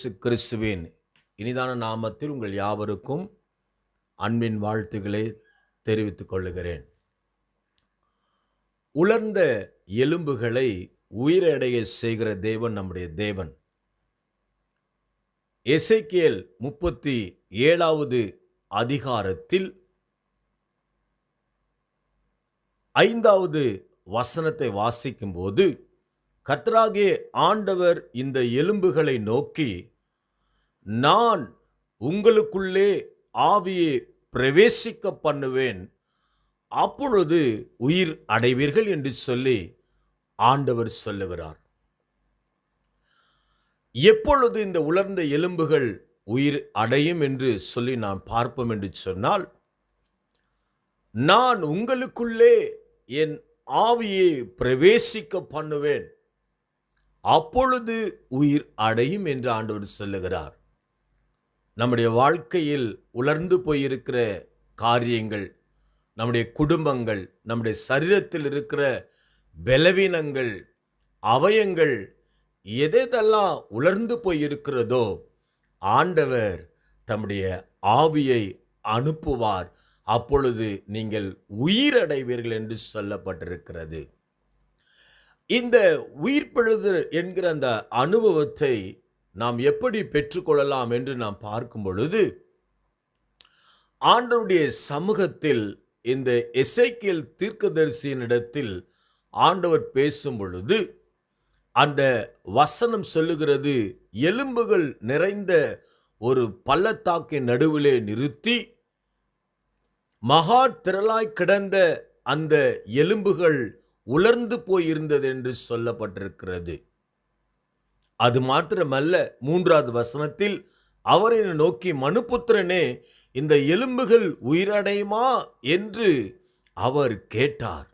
இயேசு கிறிஸ்துவின் இனிதான நாமத்தில் உங்கள் யாவருக்கும் அன்பின் வாழ்த்துக்களை தெரிவித்துக் கொள்ளுகிறேன். உலர்ந்த எலும்புகளை உயிரடைய செய்கிற தேவன் நம்முடைய தேவன். எசைக்கியல் முப்பத்தி ஏழாவது அதிகாரத்தில் ஐந்தாவது வசனத்தை வாசிக்கும்போது கர்த்தராகிய ஆண்டவர் இந்த எலும்புகளை நோக்கி நான் உங்களுக்குள்ளே ஆவியை பிரவேசிக்க பண்ணுவேன். அப்பொழுது உயிர் அடைவீர்கள் என்று சொல்லி ஆண்டவர் சொல்லுகிறார். எப்பொழுது இந்த உலர்ந்த எலும்புகள் உயிர் அடையும் என்று சொல்லி நாம் பார்ப்போம் என்று சொன்னால் நான் உங்களுக்குள்ளே என் ஆவியை பிரவேசிக்க பண்ணுவேன். அப்பொழுது உயிர் அடையும் என்று ஆண்டவர் சொல்லுகிறார். நம்முடைய வாழ்க்கையில் உலர்ந்து போயிருக்கிற காரியங்கள் நம்முடைய குடும்பங்கள் நம்முடைய சரீரத்தில் இருக்கிற பலவீனங்கள் அவயங்கள் எதெல்லாம் உலர்ந்து போயிருக்கிறதோ ஆண்டவர் தம்முடைய ஆவியை அனுப்புவார். அப்பொழுது நீங்கள் உயிரடைவீர்கள் என்று சொல்லப்பட்டிருக்கிறது. இந்த உயிர்ப்பெழுது என்கிற அந்த அனுபவத்தை நாம் எப்படி பெற்றுக்கொள்ளலாம் என்று நாம் பார்க்கும் பொழுது ஆண்டவருடைய சமூகத்தில் இந்த எசைக்கியல் தீர்க்கதரிசியினிடத்தில் ஆண்டவர் பேசும் பொழுது அந்த வசனம் சொல்லுகிறது எலும்புகள் நிறைந்த ஒரு பள்ளத்தாக்கின் நடுவிலே நிறுத்தி மகா திரளாய் கிடந்த அந்த எலும்புகள் உலர்ந்து போயிருந்தது என்று சொல்லப்பட்டிருக்கிறது. அது மாத்திரமல்ல மூன்றாவது வசனத்தில் அவரை நோக்கி மனுபுத்திரனே இந்த எலும்புகள் உயிரடையுமா? என்று அவர் கேட்டார்.